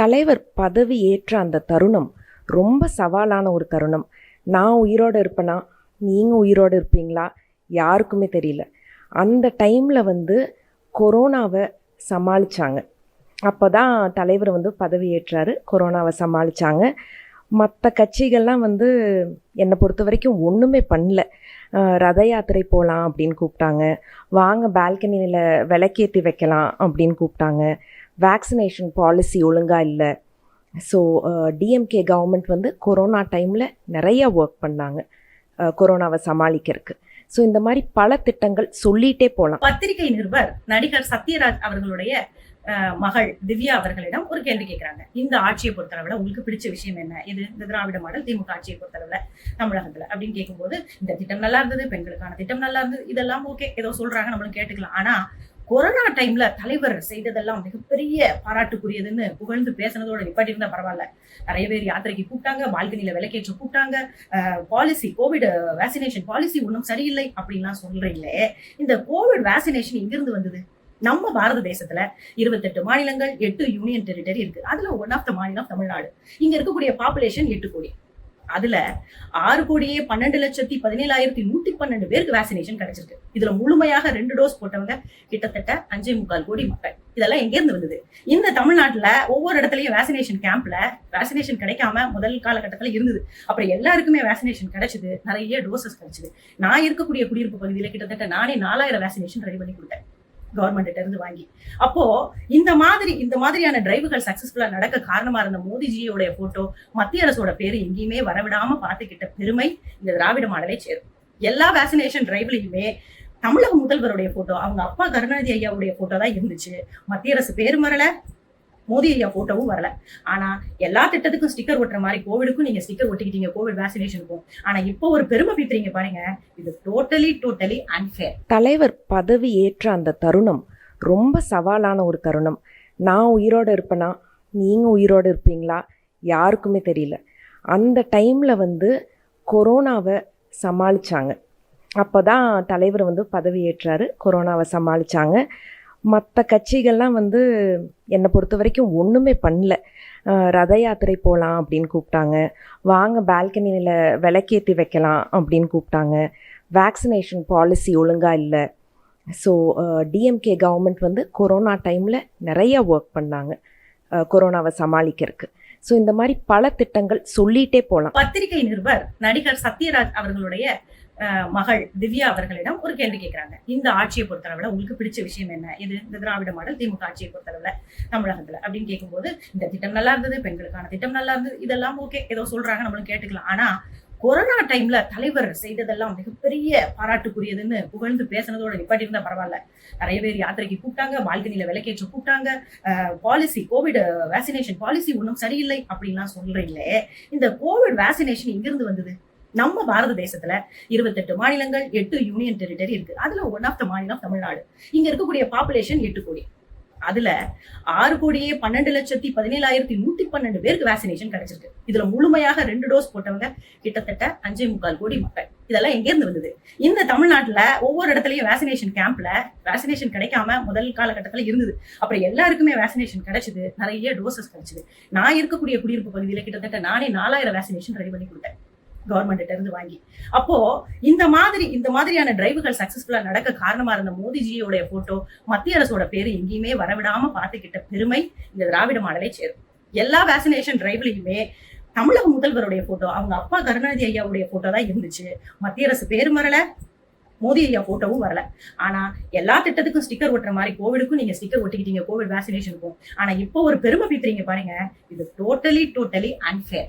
தலைவர் பதவி ஏற்ற அந்த தருணம் ரொம்ப சவாலான ஒரு தருணம். நான் உயிரோடு இருப்பேனா? நீங்கள் உயிரோடு இருப்பீங்களா? யாருக்குமே தெரியல. அந்த டைமில் வந்து கொரோனாவை சமாளித்தாங்க அப்போ தான் தலைவர் வந்து பதவி ஏற்றாரு கொரோனாவை சமாளித்தாங்க மற்ற கட்சிகள்லாம் வந்து என்னை பொறுத்த வரைக்கும் ஒன்றுமே பண்ணல. ரத யாத்திரை போகலாம் அப்படின்னு கூப்பிட்டாங்க. வாங்க பால்கனியில் விளக்கேற்றி வைக்கலாம் அப்படின்னு கூப்பிட்டாங்க. வேக்சினேஷன் பாலிசி ஒழுங்காக இல்லை. ஸோ டிஎம்கே கவர்மெண்ட் வந்து கொரோனா டைமில் நிறைய ஒர்க் பண்ணாங்க. Uh, கொரோனாவை சமாளிக்கிறதுக்கு. ஸோ இந்த மாதிரி பல திட்டங்கள் சொல்லிட்டே போகலாம் பத்திரிகை நிருபர் நடிகர் சத்யராஜ் அவர்களுடைய அஹ், மகள் திவ்யா அவர்களிடம் ஒரு கேள்வி கேட்குறாங்க. இந்த ஆட்சியை பொறுத்தளவில் உங்களுக்கு பிடிச்ச விஷயம் என்ன? இது இந்த திராவிட மாடல் திமுக ஆட்சியை பொறுத்தளவில் தமிழகத்தில் அப்படின்னு கேட்கும்போது இந்த திட்டம் நல்லா இருந்தது பெண்களுக்கான திட்டம் நல்லா இருந்தது இதெல்லாம் ஓகே ஏதோ சொல்றாங்க நம்மளும் கேட்டுக்கலாம். ஆனால் கொரோனா டைம்ல தலைவர் செய்ததெல்லாம் மிகப்பெரிய பாராட்டுக்குரியதுன்னு புகழ்ந்து பேசுனதோட நிப்பாட்டி இருந்தா பரவாயில்ல. நிறைய பேர் யாத்திரைக்கு கூப்பிட்டாங்க பால்கனில விளக்கேற்ற கூப்பிட்டாங்க. பாலிசி கோவிட் வேக்சினேஷன் பாலிசி ஒன்றும் சரியில்லை அப்படின்லாம் சொல்றீங்களே. இந்த கோவிட் வேக்சினேஷன் எங்கிருந்து வந்தது? நம்ம பாரத தேசத்துல இருபத்தெட்டு மாநிலங்கள் எட்டு யூனியன் டெரிட்டரி இருக்கு. அதுல ஒன் ஆஃப் த மாநிலம் தமிழ்நாடு. இங்க இருக்கக்கூடிய பாப்புலேஷன் எட்டு கோடி. அதுல ஆறு கோடியே பன்னெண்டு லட்சத்தி பதினேழாயிரத்தி நூத்தி பன்னெண்டு பேருக்கு வேக்சினேஷன் கிடைச்சிருக்கு. இதுல முழுமையாக ரெண்டு டோஸ் போட்டவங்க கிட்டத்தட்ட அஞ்சே முக்கால் கோடி மக்கள். இதெல்லாம் எங்க இருந்து வந்தது? இந்த தமிழ்நாட்டுல ஒவ்வொரு இடத்துலயும் வேக்சினேஷன் கேம்ப்ல வேக்சினேஷன் கிடைக்காம முதல் காலகட்டத்துல இருந்தது. அப்புறம் எல்லாருக்குமே வேக்சினேஷன் கிடைச்சது. நிறைய டோசஸ் கிடைச்சது. நான் இருக்கக்கூடிய குடியிருப்பு பகுதியில கிட்டத்தட்ட நானே நாலாயிரம் வேக்சினேஷன் ரெடி பண்ணி கொடுத்தேன். கவர்மெண்ட் இருந்து வாங்கி. அப்போ இந்த மாதிரி இந்த மாதிரியான டிரைவுகள் சக்சஸ்ஃபுல்லா நடக்க காரணமா இருந்த மோடிஜியோட போட்டோ மத்திய அரசோட பேரு எங்கேயுமே வரவிடாம பார்த்துக்கிட்ட பெருமை இந்த திராவிட மாடலை சேரும். எல்லா வேக்சினேஷன் டிரைவ்லையுமே தமிழக முதல்வருடைய போட்டோ அவங்க அப்பா கருணாநிதி ஐயாவுடைய போட்டோ தான் இருந்துச்சு. மத்திய அரசு பேரும் வரல மோடி ஐயா போட்டோவும் வரல. ஆனா எல்லா திட்டத்துக்கும் ஸ்டிக்கர் ஒட்டுற மாதிரி கோவிடுக்கும் நீங்க ஸ்டிக்கர் ஒட்டிக்கிட்டீங்க கோவிட் வேக்சினேஷனுக்கும் ஆனா இப்போ ஒரு பெருமை பீத்துறீங்க பாருங்க. இது டோட்டலி டோட்டலி அன்ஃபேர் தலைவர் பதவி ஏற்ற அந்த தருணம் ரொம்ப சவாலான ஒரு தருணம். நான் உயிரோடு இருப்பேனா? நீங்கள் உயிரோடு இருப்பீங்களா? யாருக்குமே தெரியல. அந்த டைமில் வந்து கொரோனாவை சமாளித்தாங்க அப்போ தான் தலைவர் வந்து பதவியேற்றாரு கொரோனாவை சமாளித்தாங்க மற்ற கட்சிகள்லாம் வந்து என்னை பொறுத்த வரைக்கும் ஒன்றுமே பண்ணல. ரத யாத்திரை போகலாம் அப்படின்னு கூப்பிட்டாங்க. வாங்க பால்கனியில் விளக்கேற்றி வைக்கலாம் அப்படின்னு கூப்பிட்டாங்க. வேக்சினேஷன் பாலிசி ஒழுங்காக இல்லை. ஸோ டிஎம்கே கவர்மெண்ட் வந்து கொரோனா டைமில் நிறைய ஒர்க் பண்ணாங்க. கொரோனாவை சமாளிக்கிறதுக்கு. ஸோ இந்த மாதிரி பல திட்டங்கள் சொல்லிகிட்டே போகலாம் பத்திரிகை நிருபர் நடிகர் சத்யராஜ் அவர்களுடைய மகள் திவ்யா அவர்களிடம் ஒரு கேள்வி கேட்கிறாங்க இந்த ஆட்சியை பொறுத்தளவுல உங்களுக்கு பிடிச்ச விஷயம் என்ன? இது இந்த திராவிட மாடல் திமுக ஆட்சியை பொறுத்தளவுல தமிழகத்துல அப்படின்னு கேட்கும்போது இந்த திட்டம் நல்லா இருந்தது பெண்களுக்கான திட்டம் நல்லா இருந்தது இதெல்லாம் ஓகே. ஏதோ சொல்றாங்க நம்மளும் கேட்டுக்கலாம். ஆனா கொரோனா டைம்ல தலைவர் செய்ததெல்லாம் மிகப்பெரிய பாராட்டுக்குரியதுன்னு புகழ்ந்து பேசுனதோட நிப்பாட்டி இருந்தா பரவாயில்ல. நிறைய பேர் யாத்திரைக்கு கூப்பிட்டாங்க பால்கனியில விலைக்கேற்ற கூப்பிட்டாங்க பாலிசி கோவிட் வேக்சினேஷன் பாலிசி ஒன்றும் சரியில்லை அப்படின்லாம் சொல்றீங்களே இந்த கோவிட் வேக்சினேஷன் எங்கிருந்து வந்தது? நம்ம பாரத தேசத்துல இருபத்தெட்டு மாநிலங்கள் எட்டு யூனியன் டெரிட்டரி இருக்கு. அதுல ஒன் ஆஃப் த மாநிலம் தமிழ்நாடு. இங்க இருக்கக்கூடிய பாப்புலேஷன் எட்டு கோடி. அதுல ஆறு கோடியே பன்னெண்டு லட்சத்தி பதினேழாயிரத்தி நூத்தி பன்னெண்டு பேருக்கு வேக்சினேஷன் கிடைச்சிருக்கு. இதுல முழுமையாக ரெண்டு டோஸ் போட்டவங்க கிட்டத்தட்ட அஞ்சே முக்கால் கோடி மக்கள். இதெல்லாம் எங்க இருந்து வந்தது? இந்த தமிழ்நாட்டுல ஒவ்வொரு இடத்துலயும் வேக்சினேஷன் கேம்ப்ல வேக்சினேஷன் கிடைக்காம முதல் காலகட்டத்துல இருந்தது. அப்புறம் எல்லாருக்குமே வேக்சினேஷன் கிடைச்சது. நிறைய டோசஸ் கிடைச்சது. நான் இருக்கக்கூடிய குடியிருப்பு பகுதியில கிட்டத்தட்ட நானே நாலாயிரம் வேக்சினேஷன் ரெடி பண்ணி கொடுத்தேன். கவர்மெண்ட் இருந்து வாங்கி. அப்போ இந்த மாதிரி இந்த மாதிரியான டிரைவுகள் சக்சஸ்ஃபுல்லா நடக்க காரணமா இருந்த மோடிஜியோடைய போட்டோ மத்திய அரசோட பேரு எங்கேயுமே வரவிடாம பார்த்துக்கிட்ட பெருமை இந்த திராவிட மாடலை சேரும். எல்லா வேக்சினேஷன் டிரைவ்லையுமே தமிழக முதல்வருடைய போட்டோ அவங்க அப்பா கருணாநிதி ஐயாவுடைய போட்டோ தான் இருந்துச்சு. மத்திய அரசு பேரும் வரல மோடி ஐயா போட்டோவும் வரல. ஆனா எல்லா திட்டத்துக்கும் ஸ்டிக்கர் ஒட்டுற மாதிரி கோவிடுக்கும் நீங்க ஸ்டிக்கர் ஒட்டிக்கிட்டீங்க கோவிட் வேக்சினேஷனுக்கும் ஆனா இப்போ ஒரு பெருமை பீத்துறீங்க பாருங்க இது டோட்டலி டோட்டலி அன்ஃபேர்